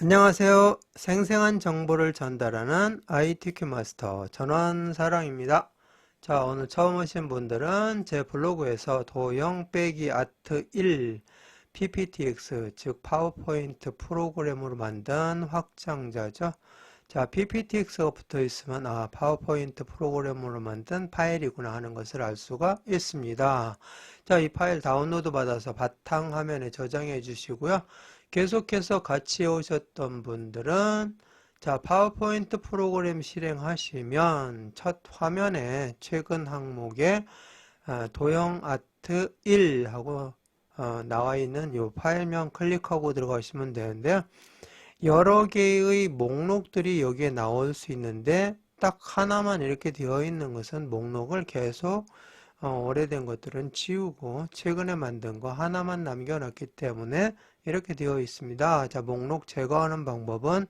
안녕하세요. 생생한 정보를 전달하는 ITQ 마스터 전원사랑입니다. 자, 오늘 처음 오신 분들은 제 블로그에서 도형 빼기 아트 1 PPTX, 즉 파워포인트 프로그램으로 만든 확장자죠. 자, PPTX가 붙어 있으면 아, 파워포인트 프로그램으로 만든 파일이구나 하는 것을 알 수가 있습니다. 자, 이 파일 다운로드 받아서 바탕 화면에 저장해 주시고요. 계속해서 같이 오셨던 분들은 자, 파워포인트 프로그램 실행하시면 첫 화면에 최근 항목에 아, 도형 아트 1 하고 어, 나와 있는 이 파일명 클릭하고 들어가시면 되는데요. 여러 개의 목록들이 여기에 나올 수 있는데 딱 하나만 이렇게 되어 있는 것은 목록을 계속 어, 오래된 것들은 지우고 최근에 만든 거 하나만 남겨놨기 때문에 이렇게 되어 있습니다. 자, 목록 제거하는 방법은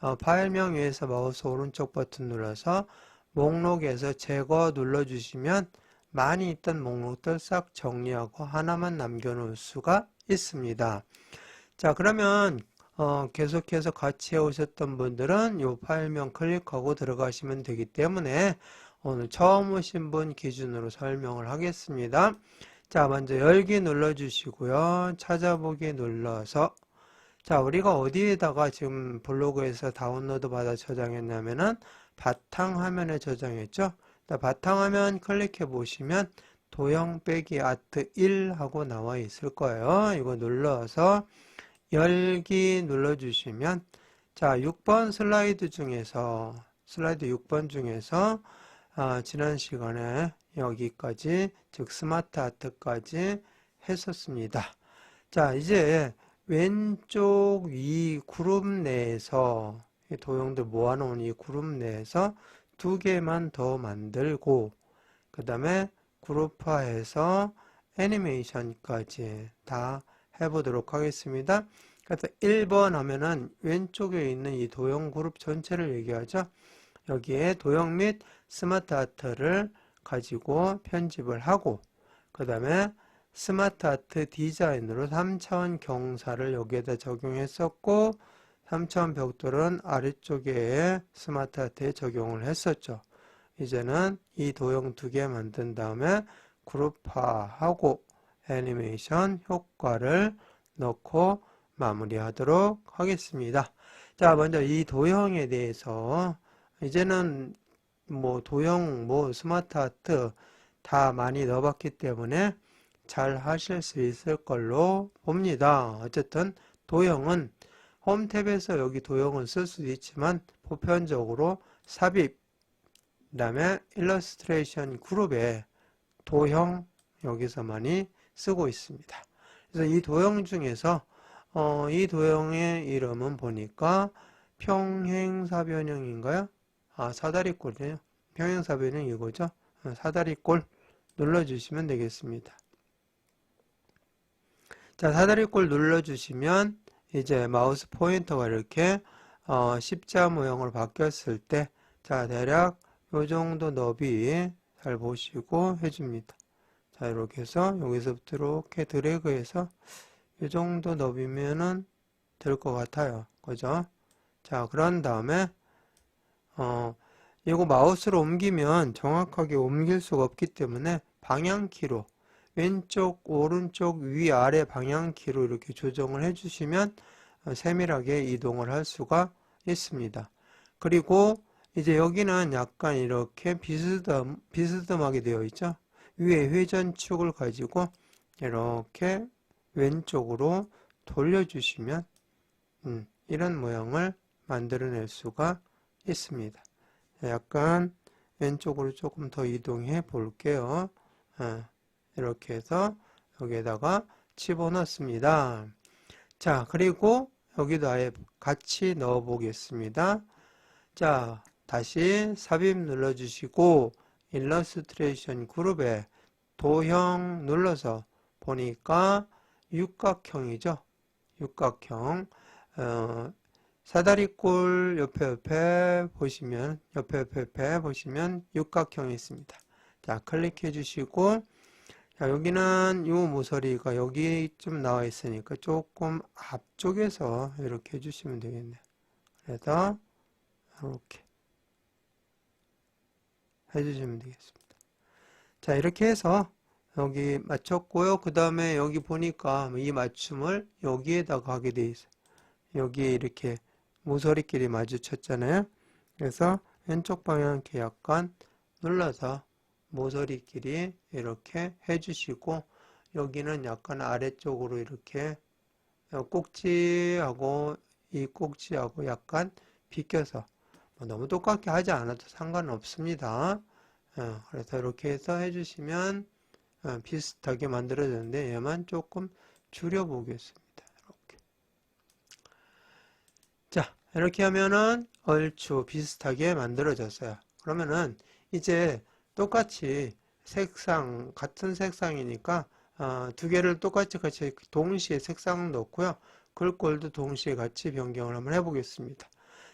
어, 파일명 위에서 마우스 오른쪽 버튼 눌러서 목록에서 제거 눌러주시면 많이 있던 목록들 싹 정리하고 하나만 남겨놓을 수가 있습니다. 자, 그러면 어, 계속해서 같이 오셨던 분들은 이 파일명 클릭하고 들어가시면 되기 때문에 오늘 처음 오신 분 기준으로 설명을 하겠습니다. 자, 먼저 열기 눌러주시고요. 찾아보기 눌러서 자, 우리가 어디에다가 지금 블로그에서 다운로드 받아 저장했냐면은 바탕화면에 저장했죠. 바탕화면 클릭해 보시면 도형 빼기 아트 1 하고 나와 있을 거예요. 이거 눌러서 열기 눌러주시면 자 6번 슬라이드 중에서 슬라이드 6번 중에서 아, 지난 시간에 여기까지 즉 스마트 아트까지 했었습니다. 자 이제 왼쪽 위 그룹 내에서 도형들 모아놓은 이 그룹 내에서 두 개만 더 만들고 그 다음에 그룹화해서 애니메이션까지 다 해보도록 하겠습니다. 그래서 1번 하면은 왼쪽에 있는 이 도형 그룹 전체를 얘기하죠. 여기에 도형 및 스마트 아트를 가지고 편집을 하고 그 다음에 스마트 아트 디자인으로 3차원 경사를 여기에다 적용했었고 3차원 벽돌은 아래쪽에 스마트 아트에 적용을 했었죠. 이제는 이 도형 두 개 만든 다음에 그룹화하고 애니메이션 효과를 넣고 마무리하도록 하겠습니다. 자, 먼저 이 도형에 대해서 이제는 뭐 도형, 뭐 스마트 아트 다 많이 넣어봤기 때문에 잘 하실 수 있을 걸로 봅니다. 어쨌든 도형은 홈 탭에서 여기 도형을 쓸 수도 있지만 보편적으로 삽입, 그 다음에 일러스트레이션 그룹에 도형 여기서 많이 쓰고 있습니다. 그래서 이 도형 중에서 어, 이 도형의 이름은 보니까 평행사변형인가요? 아, 사다리꼴이에요. 평행사변형 이거죠. 어, 사다리꼴 눌러주시면 되겠습니다. 자, 사다리꼴 눌러주시면 이제 마우스 포인터가 이렇게 어, 십자 모형으로 바뀌었을 때, 자, 대략 요 정도 너비 잘 보시고 해줍니다. 자, 이렇게 해서 여기서부터 이렇게 드래그해서 이 정도 너비면은 될 것 같아요. 그죠? 자, 그런 다음에 어, 이거 마우스로 옮기면 정확하게 옮길 수가 없기 때문에 방향키로 왼쪽, 오른쪽, 위, 아래 방향키로 이렇게 조정을 해주시면 어, 세밀하게 이동을 할 수가 있습니다. 그리고 이제 여기는 약간 이렇게 비스듬, 비스듬하게 되어 있죠. 위에 회전축을 가지고 이렇게 왼쪽으로 돌려주시면 음, 이런 모양을 만들어낼 수가 있습니다. 약간 왼쪽으로 조금 더 이동해 볼게요. 아, 이렇게 해서 여기에다가 집어넣습니다. 자, 그리고 여기도 아예 같이 넣어 보겠습니다. 자, 다시 삽입 눌러주시고 일러스트레이션 그룹에 도형 눌러서 보니까 육각형이죠. 육각형. 어, 사다리꼴 옆에 옆에 보시면 옆에 옆에 옆에 보시면 육각형이 있습니다. 자 클릭해 주시고 자, 여기는 이 모서리가 여기 좀 나와 있으니까 조금 앞쪽에서 이렇게 해주시면 되겠네요. 그래서 이렇게 해주시면 되겠습니다. 자, 이렇게 해서 여기 맞췄고요. 그 다음에 여기 보니까 이 맞춤을 여기에다가 하게 돼 있어요. 여기에 이렇게 모서리끼리 마주쳤잖아요. 그래서 왼쪽 방향 이렇게 약간 눌러서 모서리끼리 이렇게 해주시고 여기는 약간 아래쪽으로 이렇게 꼭지하고 이 꼭지하고 약간 비껴서 뭐 너무 똑같게 하지 않아도 상관은 없습니다. 어, 그래서 이렇게 해서 해주시면 어, 비슷하게 만들어졌는데 얘만 조금 줄여 보겠습니다. 이렇게. 자, 이렇게 하면은 얼추 비슷하게 만들어졌어요. 그러면은 이제 똑같이 색상 같은 색상이니까 어, 두 개를 똑같이 같이 동시에 색상 넣고요. 글꼴도 동시에 같이 변경을 한번 해보겠습니다.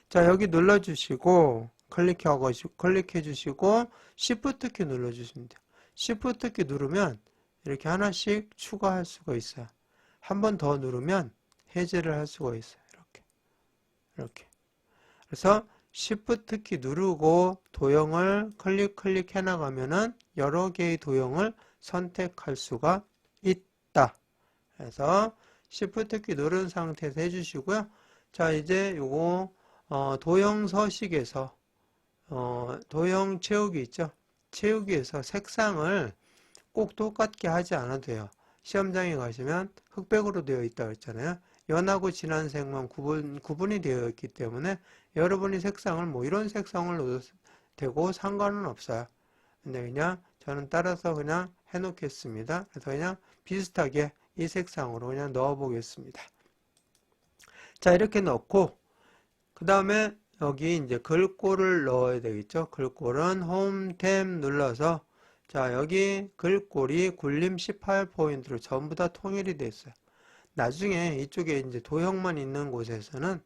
자, 여기 눌러주시고 클릭하고 클릭해 주시고 Shift 키 눌러주시면 돼요. Shift 키 누르면 이렇게 하나씩 추가할 수가 있어요. 한 번 더 누르면 해제를 할 수가 있어요. 이렇게. 그래서 Shift 키 누르고 도형을 클릭 클릭해 나가면은 여러 개의 도형을 선택할 수가 있다. 그래서 Shift 키 누른 상태에서 해주시고요. 자 이제 요거 어, 도형 서식에서 어, 도형 채우기 있죠. 채우기에서 색상을 꼭 똑같게 하지 않아도 돼요. 시험장에 가시면 흑백으로 되어 있다고 했잖아요. 연하고 진한 색만 구분, 구분이 되어 있기 때문에 여러분이 색상을 뭐 이런 색상을 넣어도 되고 상관은 없어요. 근데 그냥 저는 따라서 그냥 해놓겠습니다. 그래서 그냥 비슷하게 이 색상으로 그냥 넣어 보겠습니다. 자, 이렇게 넣고, 그 다음에 여기 이제 글꼴을 넣어야 되겠죠. 글꼴은 홈탭 눌러서, 자, 여기 글꼴이 굴림 18포인트로 전부 다 통일이 됐어요. 나중에 이쪽에 이제 도형만 있는 곳에서는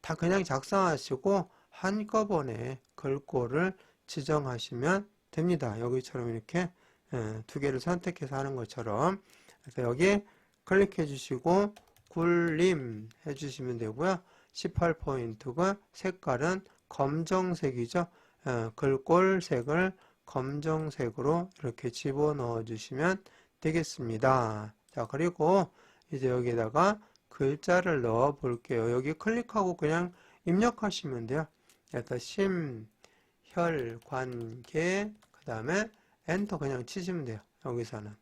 다 그냥 작성하시고 한꺼번에 글꼴을 지정하시면 됩니다. 여기처럼 이렇게 예, 두 개를 선택해서 하는 것처럼 그래서 여기 클릭해 주시고 굴림 해주시면 되고요. 18포인트가 색깔은 검정색이죠. 어, 글꼴 색을 검정색으로 이렇게 집어넣어 주시면 되겠습니다. 자, 그리고 이제 여기다가 글자를 넣어 볼게요. 여기 클릭하고 그냥 입력하시면 돼요. 그래서 심, 혈, 관계, 그 다음에 엔터 그냥 치시면 돼요. 여기서는.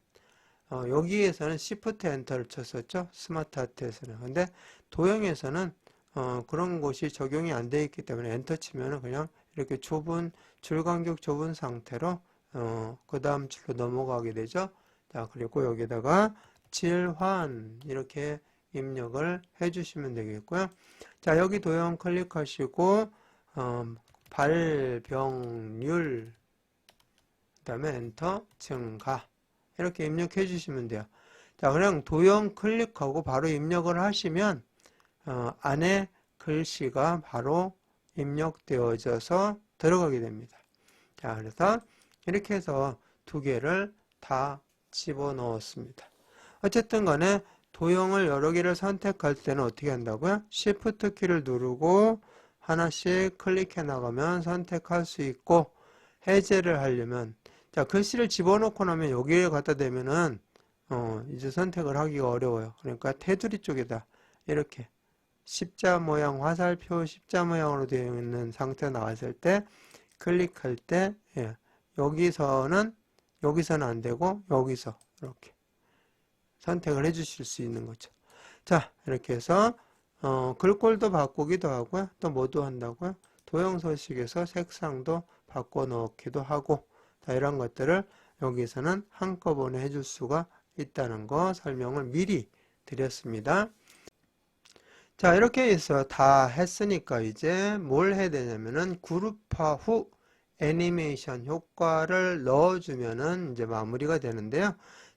어, 여기에서는 Shift 엔터를 쳤었죠. 스마트 아트에서는. 근데 도형에서는 어, 그런 것이 적용이 안 되어 있기 때문에 엔터 치면은 그냥 이렇게 좁은 줄 간격 좁은 상태로 어, 그 다음 줄로 넘어가게 되죠. 자, 그리고 여기다가 질환 이렇게 입력을 해주시면 되겠고요. 자, 여기 도형 클릭하시고 어, 발병률 그 다음에 엔터 증가 이렇게 입력해 주시면 돼요. 자, 그냥 도형 클릭하고 바로 입력을 하시면 어, 안에 글씨가 바로 입력되어져서 들어가게 됩니다. 자, 그래서 이렇게 해서 두 개를 다 집어넣었습니다. 어쨌든 간에 도형을 여러 개를 선택할 때는 어떻게 한다고요? Shift 키를 누르고 하나씩 클릭해 나가면 선택할 수 있고 해제를 하려면 자 글씨를 집어넣고 나면 여기에 갖다 대면은 어, 이제 선택을 하기가 어려워요. 그러니까 테두리 쪽에다 이렇게 십자 모양 화살표 십자 모양으로 되어 있는 상태 나왔을 때 클릭할 때 예, 여기서는 여기서는 안 되고 여기서 이렇게 선택을 해 주실 수 있는 거죠. 자 이렇게 해서 어, 글꼴도 바꾸기도 하고요. 또 뭐도 한다고요? 도형 서식에서 색상도 바꿔 넣기도 하고 자, 이런 것들을 여기서는 한꺼번에 해줄 수가 있다는 거 설명을 미리 드렸습니다. 자 이렇게 해서 다 했으니까 이제 뭘 해야 되냐면은 그룹화 후 애니메이션 효과를 넣어주면은 이제 마무리가 되는데요.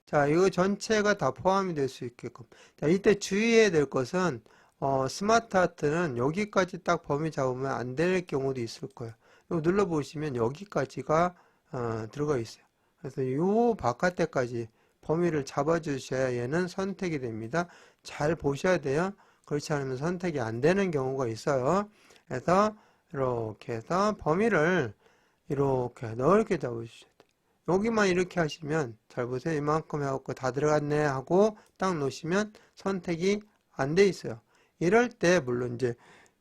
자 이거 전체가 다 포함이 될 수 있게끔 자 이때 주의해야 될 것은 어, 스마트 아트는 여기까지 딱 범위 잡으면 안 될 경우도 있을 거예요. 눌러보시면 여기까지가 어, 들어가 있어요. 그래서 요 바깥에까지 범위를 잡아주셔야 얘는 선택이 됩니다. 잘 보셔야 돼요. 그렇지 않으면 선택이 안 되는 경우가 있어요. 그래서 이렇게 해서 범위를 이렇게 넓게 돼요. 여기만 이렇게 하시면 잘 보세요. 이만큼 해갖고 다 들어갔네 하고 딱 놓으시면 선택이 안 돼 있어요. 이럴 때 물론 이제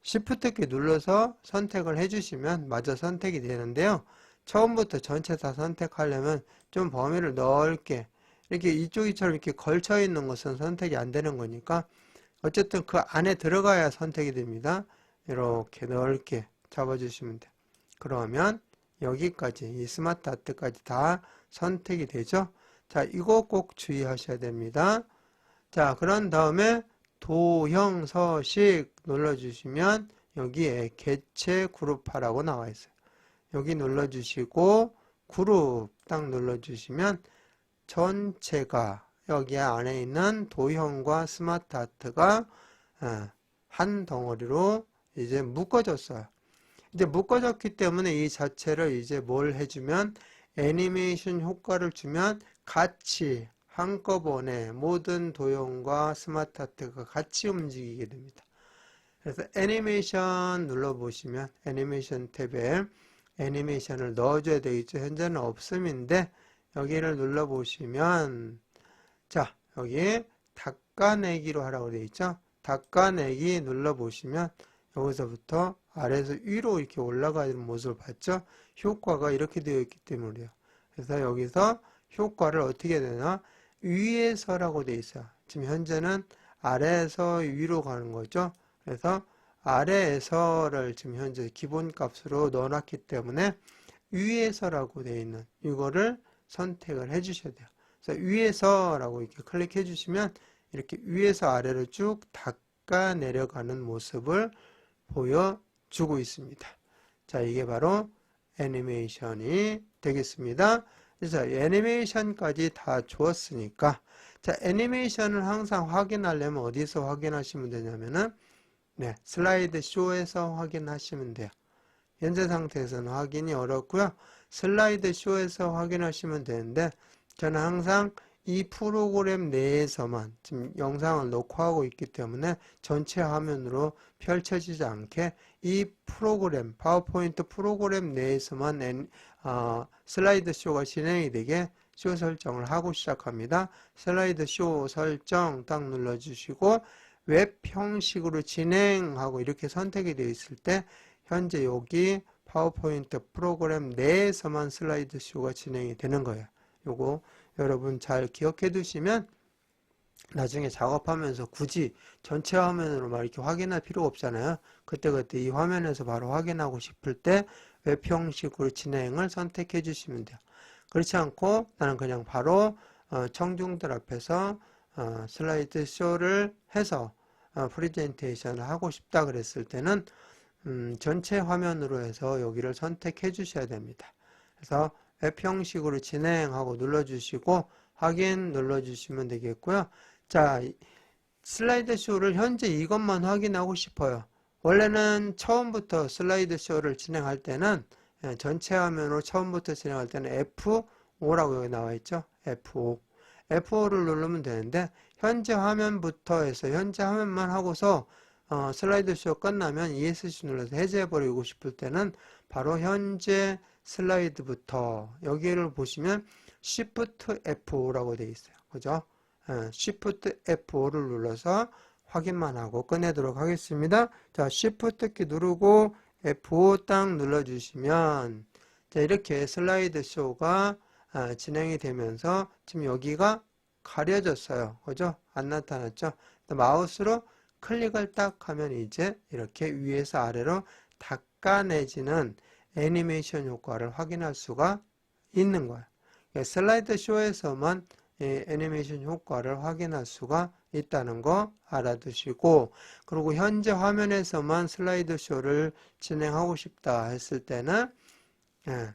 Shift 키 눌러서 선택을 해주시면 마저 선택이 되는데요. 처음부터 전체 다 선택하려면 좀 범위를 넓게 이렇게 이쪽이처럼 이렇게 걸쳐 있는 것은 선택이 안 되는 거니까 어쨌든 그 안에 들어가야 선택이 됩니다. 이렇게 넓게 잡아주시면 돼요. 그러면 여기까지 이 스마트 아트까지 다 선택이 되죠. 자, 이거 꼭 주의하셔야 됩니다. 자, 그런 다음에 도형 서식 눌러주시면 여기에 개체 그룹화라고 나와 있어요. 여기 눌러주시고 그룹 딱 눌러주시면 전체가 여기 안에 있는 도형과 스마트 아트가 어, 한 덩어리로 이제 묶어졌어요. 이제 묶어졌기 때문에 이 자체를 이제 뭘 해주면 애니메이션 효과를 주면 같이 한꺼번에 모든 도형과 스마트 아트가 같이 움직이게 됩니다. 그래서 애니메이션 눌러보시면 애니메이션 탭에 애니메이션을 넣어줘야 되겠죠. 현재는 없음인데 여기를 눌러보시면 자 여기 닦아내기로 하라고 되어 있죠. 닦아내기 눌러보시면 여기서부터 아래에서 위로 이렇게 올라가는 모습을 봤죠. 효과가 이렇게 되어 있기 때문이에요. 그래서 여기서 효과를 어떻게 되나 위에서라고 되어 있어요. 지금 현재는 아래에서 위로 가는 거죠. 그래서 아래에서를 지금 현재 기본값으로 넣어놨기 때문에 위에서라고 되어 있는 이거를 선택을 해 주셔야 돼요. 그래서 위에서라고 이렇게 클릭해 주시면 이렇게 위에서 아래로 쭉 닦아 내려가는 모습을 보여주고 있습니다. 자, 이게 바로 애니메이션이 되겠습니다. 그래서 애니메이션까지 다 주었으니까 자, 애니메이션을 항상 확인하려면 어디서 확인하시면 되냐면은 네, 슬라이드 쇼에서 확인하시면 돼요. 현재 상태에서는 확인이 어렵고요. 슬라이드 쇼에서 확인하시면 되는데 저는 항상 이 프로그램 내에서만 지금 영상을 녹화하고 있기 때문에 전체 화면으로 펼쳐지지 않게 이 프로그램 파워포인트 프로그램 내에서만 엔, 어, 슬라이드 쇼가 진행이 되게 쇼 설정을 하고 시작합니다. 슬라이드 쇼 설정 딱 눌러주시고 웹 형식으로 진행하고 이렇게 선택이 되어 있을 때 현재 여기 파워포인트 프로그램 내에서만 슬라이드 쇼가 진행이 되는 거예요. 요거 여러분 잘 기억해 두시면 나중에 작업하면서 굳이 전체 화면으로 막 이렇게 확인할 필요가 없잖아요. 그때그때 이 화면에서 바로 확인하고 싶을 때 웹 형식으로 진행을 선택해 주시면 돼요. 그렇지 않고 나는 그냥 바로 어, 청중들 앞에서 어, 슬라이드 쇼를 해서 어, 프리젠테이션을 하고 싶다 그랬을 때는 음, 전체 화면으로 해서 여기를 선택해 주셔야 됩니다. 그래서 앱 형식으로 진행하고 눌러주시고 확인 눌러주시면 되겠고요. 자, 슬라이드 쇼를 현재 이것만 확인하고 싶어요. 원래는 처음부터 슬라이드 쇼를 진행할 때는 예, 전체 화면으로 처음부터 진행할 때는 F5라고 여기 나와 있죠. F5. F5를 누르면 되는데 현재 화면부터 해서 현재 화면만 하고서 어, 슬라이드 쇼 끝나면 ESC 눌러서 해제해버리고 싶을 때는 바로 현재 슬라이드부터 여기를 보시면 Shift F5라고 되어 있어요. 그죠? 예, Shift F5를 눌러서 확인만 하고 끝내도록 하겠습니다. 자, Shift 키 누르고 F5 딱 눌러주시면 자, 이렇게 슬라이드 쇼가 아, 진행이 되면서 지금 여기가 가려졌어요. 그죠? 안 나타났죠? 마우스로 클릭을 딱 하면 이제 이렇게 위에서 아래로 닦아내지는 애니메이션 효과를 확인할 수가 있는 거예요. 슬라이드 쇼에서만 애니메이션 효과를 확인할 수가 있다는 거 알아두시고 그리고 현재 화면에서만 슬라이드 쇼를 진행하고 싶다 했을 때는 예,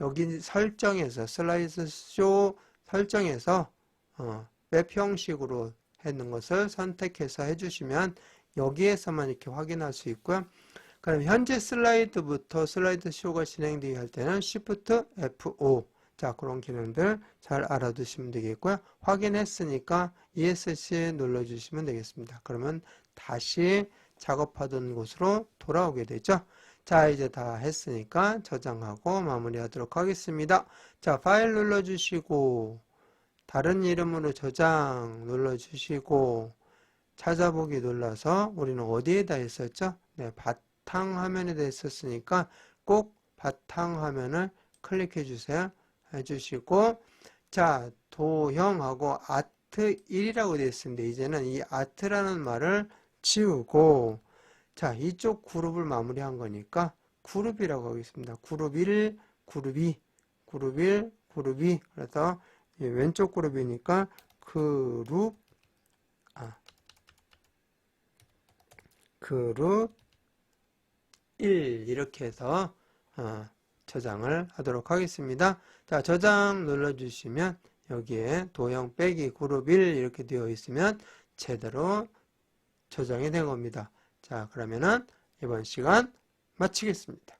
여기 설정에서 슬라이드 쇼 설정에서 어, 웹 형식으로 했는 것을 선택해서 해주시면 여기에서만 이렇게 확인할 수 있고요. 그럼 현재 슬라이드부터 슬라이드 쇼가 진행되게 할 때는 Shift F5 자, 그런 기능들 잘 알아두시면 되겠고요. 확인했으니까 ESC 눌러주시면 되겠습니다. 그러면 다시 작업하던 곳으로 돌아오게 되죠. 자, 이제 다 했으니까 저장하고 마무리하도록 하겠습니다. 자, 파일 눌러주시고, 다른 이름으로 저장 눌러주시고, 찾아보기 눌러서 우리는 어디에다 했었죠? 네, 바탕 화면에다 했었으니까 꼭 바탕 화면을 클릭해 주세요. 해주시고, 자, 도형하고 아트 1이라고 되어 있습니다. 이제는 이 아트라는 말을 지우고, 자, 이쪽 그룹을 마무리한 거니까 그룹이라고 하겠습니다. 그룹 1, 그룹 2, 그룹 1, 그룹 2. 그래서 이 왼쪽 그룹이니까 그룹, 아, 그룹 1 이렇게 해서 어, 저장을 하도록 하겠습니다. 자, 저장 눌러주시면 여기에 도형 빼기 그룹 1 이렇게 되어 있으면 제대로 저장이 된 겁니다. 자, 그러면은 이번 시간 마치겠습니다.